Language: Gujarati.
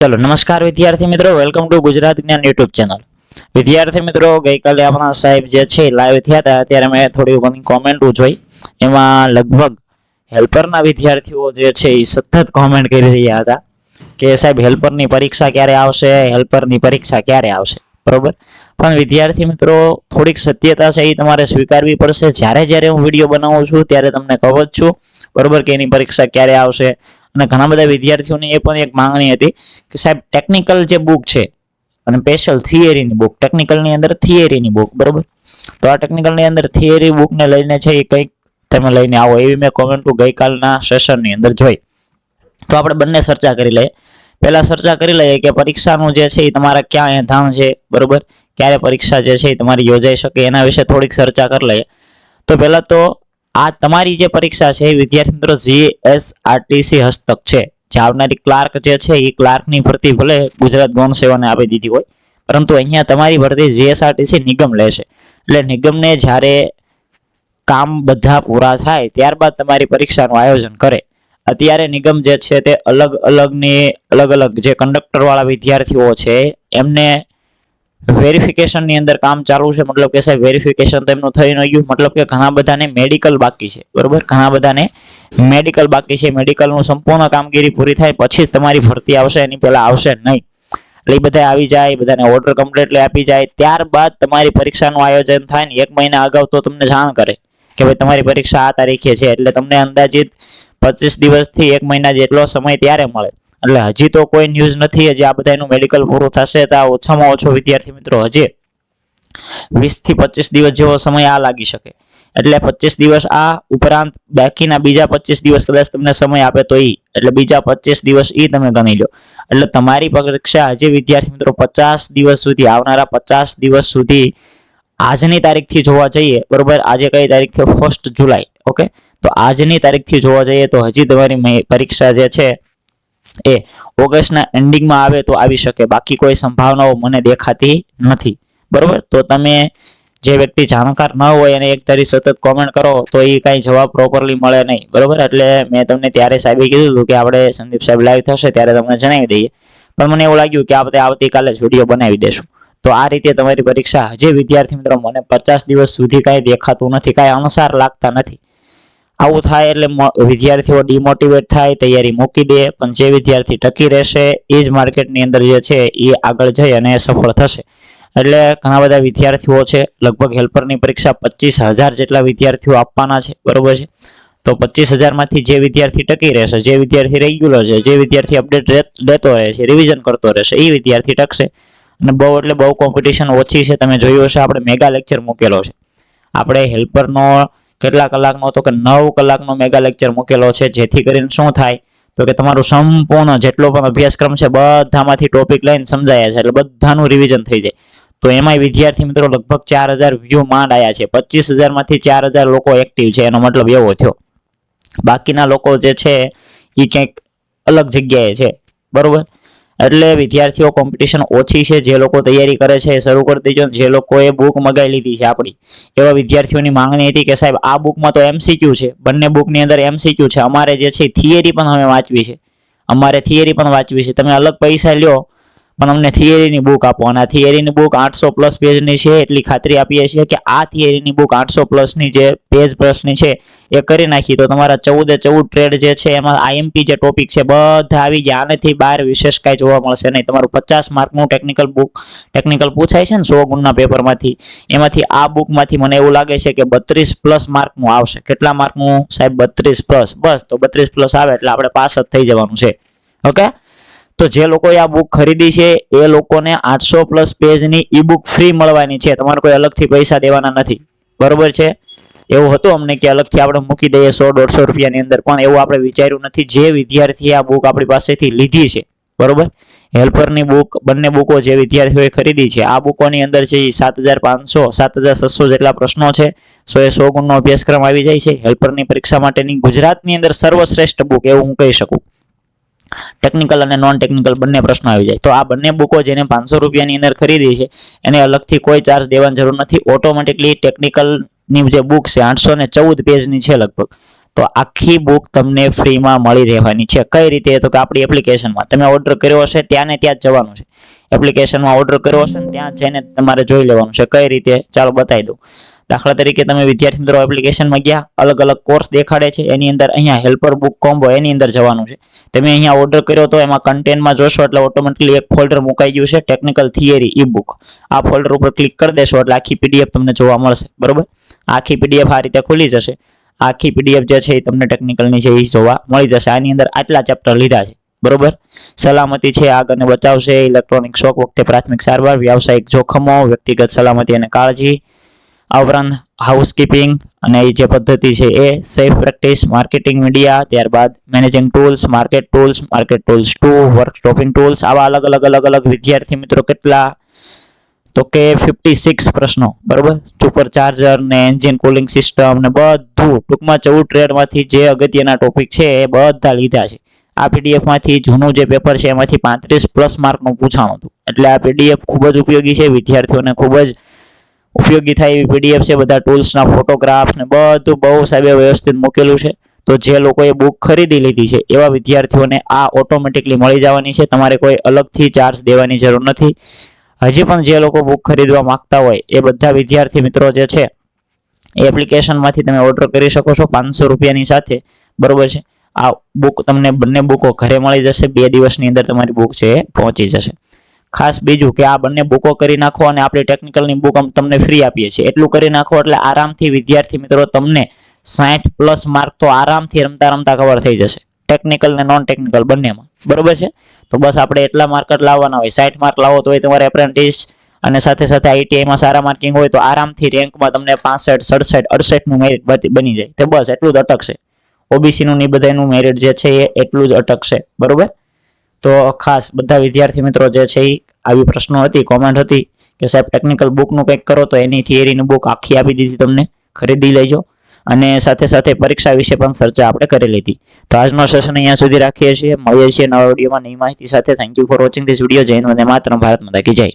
ચલો, નમસ્કાર વિદ્યાર્થી મિત્રો વેલકમ ટુ ગુજરાત જ્ઞાન યુટ્યુબ ચેનલ વિદ્યાર્થી મિત્રો, ગઈકાલે આપણા સાહેબ જે છે લાઈવ થયા હતા, ત્યારે મેં થોડી ઘણી કોમેન્ટો જોઈ એમાં લગભગ હેલ્પરના વિદ્યાર્થીઓ જે છે એ સતત કોમેન્ટ કરી રહ્યા હતા કે, સાહેબ હેલ્પરની પરીક્ષા ક્યારે આવશે? હેલ્પરની પરીક્ષા ક્યારે આવશે? બરોબર? પણ વિદ્યાર્થી મિત્રો, થોડીક સત્યતા છે એ તમારે સ્વીકારવી પડશે. જ્યારે જ્યારે હું વીડિયો બનાવું છું, ત્યારે તમને કહું જ છું. બરોબર કે એની પરીક્ષા ક્યારે આવશે? અને ઘણા બધા વિદ્યાર્થીઓની એ પણ એક માંગણી હતી કે સાહેબ ટેકનિકલ જે બુક છે અને સ્પેશિયલ થિયરીની બુક ટેકનિકલની અંદર થિયરીની બુક બરોબર? તો આ ટેકનિકલની અંદર થિયરી બુકને લઈને છે એ કંઈક તમે લઈને આવો, એવી મેં કોમેન્ટો ગઈકાલના સેશનની અંદર જોઈ. તો આપણે બંને ચર્ચા કરી લઈએ. પહેલાં ચર્ચા કરી લઈએ કે પરીક્ષાનું જે છે એ તમારા ક્યાં એંધાણ છે, બરાબર? ક્યારે પરીક્ષા જે છે એ તમારી યોજાઈ શકે, એના વિશે થોડીક ચર્ચા કરી લઈએ. તો પહેલાં તો આ તમારી જે પરીક્ષા છે વિદ્યાર્થી મિત્રો જીએસઆરટીસી હસ્તક છે. જે આવનારી ક્લાર્ક જે છે એ ક્લાર્કની ભરતી ભલે ગુજરાત ગૌણ સેવાને આપી દીધી હોય, પરંતુ અહીંયા તમારી ભરતી જીએસઆરટીસી નિગમ લેશે એટલે નિગમને જ્યારે કામ બધા પૂરા થાય, ત્યારબાદ તમારી પરીક્ષાનું આયોજન કરે. અત્યારે નિગમ જે છે તે અલગ અલગની અલગ અલગ જે કંડક્ટરવાળા વિદ્યાર્થીઓ છે, એમને વેરિફિકેશનની અંદર કામ ચાલુ છે, મતલબ કે સાહેબ વેરિફિકેશન તો એમનું થઈ ન મતલબ કે ઘણા બધાને મેડિકલ બાકી છે, બરોબર? ઘણા બધાને મેડિકલ બાકી છે મેડિકલનું સંપૂર્ણ કામગીરી પૂરી થાય પછી તમારી ભરતી આવશે, એની પહેલા આવશે નહીં. એટલે બધા આવી જાય બધાને ઓર્ડર કમ્પ્લીટલી આપી જાય, ત્યારબાદ તમારી પરીક્ષાનું આયોજન થાય ને એક મહિના અગાઉ તો તમને જાણ કરે કે ભાઈ તમારી પરીક્ષા આ તારીખે છે, એટલે તમને અંદાજિત પચીસ દિવસથી એક મહિના જેટલો સમય ત્યારે મળે. એટલે હજી તો કોઈ ન્યૂઝ નથી, હજી આ બધાનું મેડિકલ પૂરું થશે તો આ ઓછામાં ઓછો વિદ્યાર્થી મિત્રો હજી વીસથી પચીસ દિવસ જેવો સમય આ લાગી શકે. એટલે પચીસ દિવસ આ ઉપરાંત બાકીના બીજા પચીસ દિવસ કદાચ તમને સમય આપે તો ઈ. એટલે બીજા પચીસ દિવસ ઈ તમે ગણી લો. એટલે તમારી પરીક્ષા હજી વિદ્યાર્થી મિત્રો પચાસ દિવસ સુધી, આવનારા પચાસ દિવસ સુધી આજની તારીખથી જોવા જઈએ, બરોબર? આજે કઈ તારીખ છે? ફર્સ્ટ જુલાઈ ઓકે તો આજની તારીખથી જોવા જઈએ તો હજી તમારી પરીક્ષા જે છે એ ઓગસ્ટના એન્ડિંગમાં આવે તો આવી શકે. બાકી કોઈ સંભાવનાઓ મને દેખાતી નથી. બરોબર? તો તમે જે વ્યક્તિ જાણકાર ન હોય અને એક તારી સતત કોમેન્ટ કરો તો એ કાંઈ જવાબ પ્રોપરલી મળે નહીં. બરોબર? એટલે મેં તમને ત્યારે સાહેબે કીધું હતું કે આપણે સંદીપ સાહેબ લાઈવ થશે ત્યારે તમને જણાવી દઈએ. પણ મને એવું લાગ્યું કે આપણે આવતીકાલે જ વીડિયો બનાવી દેશું. તો આ રીતે તમારી પરીક્ષા હજી વિદ્યાર્થી મિત્રો, મને પચાસ દિવસ સુધી કાંઈ દેખાતું નથી, કાંઈ અનુસાર લાગતા નથી. આવું થાય એટલે વિદ્યાર્થીઓ ડિમોટિવેટ થાય, તૈયારી મૂકી દે, પણ જે વિદ્યાર્થી ટકી રહેશે એ જ માર્કેટની અંદર જે છે એ આગળ જઈ અને સફળ થશે. એટલે ઘણા બધા વિદ્યાર્થીઓ છે, લગભગ હેલ્પરની પરીક્ષા પચીસ હજાર જેટલા વિદ્યાર્થીઓ આપવાના છે, બરોબર છે? તો પચીસ હજારમાંથી જે વિદ્યાર્થી ટકી રહેશે, જે વિદ્યાર્થી રેગ્યુલર છે, જે વિદ્યાર્થી અપડેટ લેતો રહે છે રિવિઝન કરતો રહેશે એ વિદ્યાર્થી ટકશે. અને બહુ એટલે બહુ કોમ્પિટિશન ઓછી છે, તમે જોયું હશે, આપણે મેગા લેક્ચર મૂકેલો છે. આપણે હેલ્પરનો કેટલા કલાકનો તો કે નવ કલાકનો મેગા લેક્ચર મૂકેલો છે, જેથી કરીને શું થાય તો કે તમારું સંપૂર્ણ જેટલો પણ અભ્યાસક્રમ છે, બધામાંથી ટોપિક લઈને સમજાયા છે, એટલે બધાનું રિવિઝન થઈ જાય. તો એમાંય વિદ્યાર્થી મિત્રો લગભગ ચાર હજાર વ્યૂ માંડ આવ્યા છે. પચીસ હજારમાંથી ચાર હજાર લોકો એક્ટિવ છે, એનો મતલબ એવો થયો. બાકીના લોકો જે છે એ ક્યાંક અલગ જગ્યાએ છે. બરોબર? એટલે વિદ્યાર્થીઓ કોમ્પિટિશન ઓછી છે, જે લોકો તૈયારી કરે છે એ શરૂ કરી દેજો. જે લોકોએ બુક મગાવી લીધી છે આપણી. એવા વિદ્યાર્થીઓની માંગણી હતી કે સાહેબ, આ બુકમાં તો એમસીક્યુ છે. બંને બુકની અંદર એમસીક્યુ છે. અમારે જે છે થિયરી પણ અમે વાંચવી છે. અમારે થિયરી પણ વાંચવી છે. તમે અલગ પૈસા લ્યો. પણ અમને થિયરીની બુક આપો. અને આ થિયરીની બુક આઠસો પ્લસ પેજની છે એટલી ખાતરી આપીએ છીએ કે આ થિયરીની બુક આઠસો પ્લસની જે પેજ પ્લસની છે, એ કરી નાખી. તો તમારા ચૌદે ચૌદ ટ્રેડ જે છે, એમાં આઈએમપી જે ટોપિક છે, બધા આવી ગયા. આનેથી બહાર વિશેષ કાંઈ જોવા મળશે નહીં. તમારું પચાસ માર્કનું ટેકનિકલ બુક ટેકનિકલ પૂછાય છે ને સો ગુણના પેપરમાંથી એમાંથી આ બુકમાંથી મને એવું લાગે છે કે બત્રીસ પ્લસ માર્કનું આવશે. કેટલા માર્કનું સાહેબ, બત્રીસ પ્લસ બસ, તો બત્રીસ પ્લસ આવે એટલે આપણે પાસ જ થઈ જવાનું છે. ઓકે તો જે લોકોએ આ બુક ખરીદી છે, એ લોકોને આઠસો પ્લસ પેજની ઈ બુક ફ્રી મળવાની છે. તમારે કોઈ અલગથી પૈસા દેવાના નથી. બરોબર છે? એવું હતું અમને કે અલગથી આપણે મૂકી દઈએ સો, દોઢસો રૂપિયાની અંદર. પણ એવું આપણે વિચાર્યું નથી. જે વિદ્યાર્થીએ આ બુક આપણી પાસેથી લીધી છે, બરોબર? હેલ્પરની બુક બંને બુકો જે વિદ્યાર્થીઓએ ખરીદી છે, આ બુકોની અંદર છે એ સાત હજાર પાંચસો સાત હજાર છસો જેટલા પ્રશ્નો છે, સો એ સો ગુણનો અભ્યાસક્રમ આવી જાય છે. હેલ્પરની પરીક્ષા માટેની ગુજરાતની અંદર સર્વશ્રેષ્ઠ બુક એવું હું કહી શકું. ટેકનિકલ અને નોન ટેકનિકલ બંને પ્રશ્નો આવી જાય. તો આ બંને બુકો જેને પાંચસો રૂપિયાની અંદર ખરીદી છે, એને અલગથી કોઈ ચાર્જ દેવાની જરૂર નથી. ઓટોમેટિકલી ટેકનિકલની જે બુક છે, આઠસો ને ચૌદ પેજની છે લગભગ. તો આખી બુક તમને ફ્રીમાં મળી રહેવાની છે. કઈ રીતે? તો કે આપણી એપ્લિકેશનમાં તમે ઓર્ડર કર્યો હશે, ત્યાં ને ત્યાં જ જવાનું છે. એપ્લિકેશનમાં ઓર્ડર કર્યો હશે ને ત્યાં જઈને તમારે જોઈ લેવાનું છે. કઈ રીતે? ચાલો બતાવી દઉં. દાખલા તરીકે તમે વિદ્યાર્થી મિત્રો એપ્લિકેશનમાં ગયા, અલગ અલગ કોર્સ દેખાડે છે, એની અંદર અહીંયા હેલ્પર બુક કોમ્બો એની અંદર જવાનું છે. તમે અહીંયા ઓર્ડર કર્યો તો એમાં કન્ટેન્ટમાં જોશો એટલે ઓટોમેટિકલી એક ફોલ્ડર મુકાઈ ગયું છે ટેકનિકલ થિયરી ઈ બુક આ ફોલ્ડર ઉપર ક્લિક કરી દેશો એટલે આખી પીડીએફ તમને જોવા મળશે, બરોબર? આખી પીડીએફ આ રીતે ખુલી જશે. આખી પીડીએફ જે છે એ તમને ટેકનિકલની છે એ જોવા મળી જશે. આની અંદર આટલા ચેપ્ટર લીધા છે, બરોબર? સલામતી છે આગ અને બચાવ છે ઇલેક્ટ્રોનિક શોક વખતે પ્રાથમિક સારવાર, વ્યવસાયિક જોખમો, વ્યક્તિગત સલામતી અને કાળજી આ ઉપરાંત હાઉસકીપિંગ અને એ જે પદ્ધતિ છે એ સેફ પ્રેક્ટિસ માર્કેટિંગ મીડિયા ત્યારબાદ managing tools market tools market tools to work stopping tools આવા અલગ અલગ અલગ અલગ વિદ્યાર્થી મિત્રો કેટલા? તો કે ફિફ્ટી સિક્સ પ્રશ્નો, બરાબર? સુપર ચાર્જર ને એન્જિન કુલિંગ સિસ્ટમ ને બધું, ટૂંકમાં ચૌદ ટ્રેડમાંથી જે અગત્યના ટોપિક છે એ બધા લીધા છે. આ પીડીએફમાંથી જૂનું જે પેપર છે એમાંથી પાંત્રીસ પ્લસ માર્કનું પૂછાણું હતું. એટલે આ પીડીએફ ખૂબ જ ઉપયોગી છે, વિદ્યાર્થીઓને ખૂબ જ ઉપયોગી થાય એવી પીડીએફ છે, બધા ટૂલ્સના ફોટોગ્રાફ ને બધું બહુ સાહેબે વ્યવસ્થિત મૂકેલું છે. તો જે લોકોએ બુક ખરીદી લીધી છે, એવા વિદ્યાર્થીઓને આ ઓટોમેટિકલી મળી જવાની છે. તમારે કોઈ અલગથી ચાર્જ દેવાની જરૂર નથી. હજી પણ જે લોકો બુક ખરીદવા માંગતા હોય, એ બધા વિદ્યાર્થી મિત્રો જે છે, એ એપ્લિકેશનમાંથી તમે ઓર્ડર કરી શકો છો પાંચસો રૂપિયાની સાથે. બરોબર છે? આ બુક તમને બંને બુકો ઘરે મળી જશે, બે દિવસની અંદર તમારી બુક છે એ પહોંચી જશે. ખાસ બીજું કે આ બંને બુકો કરી નાખો અને આપણી ટેકનિકલની બુક તમને ફ્રી આપીએ છીએ. એટલું કરી નાખો એટલે આરામથી વિદ્યાર્થી મિત્રો તમને સાઠ પ્લસ માર્ક તો આરામથી રમતા રમતા કવર થઈ જશે. ટેકનિકલ ને નોન ટેકનિકલ બંનેમાં. બરોબર છે? તો બસ આપણે એટલા માર્ક જ લાવવાના હોય. સાઠ માર્ક લાવો તો તમારે એપ્રેન્ટિસ અને સાથે સાથે આઈટીઆઈમાં સારા માર્કિંગ હોય તો આરામથી રેન્કમાં તમને પાસઠ, સડસઠ અડસઠનું મેરિટ બની જાય. તો બસ એટલું જ અટકશે. ઓબીસીનું ની બધાનું મેરિટ જે છે એ એટલું જ અટકશે. બરોબર? તો ખાસ બધા વિદ્યાર્થી મિત્રો જે છે એ આવી પ્રશ્નો હતી કોમેન્ટ હતી કે સાહેબ ટેકનિકલ બુકનું કંઈક કરો તો એની થિયરીની બુક આખી આપી દીધી તમને, ખરીદી લેજો. અને સાથે સાથે પરીક્ષા વિશે પણ ચર્ચા આપણે કરી લીધી. તો આજનો સેશન અહીંયા સુધી રાખીએ છીએ. મળીએ છીએ નવા વિડીયોમાં નવી માહિતી સાથે. Thank you for watching this video Jain Vande Mataram. Bharat માતા કી જય.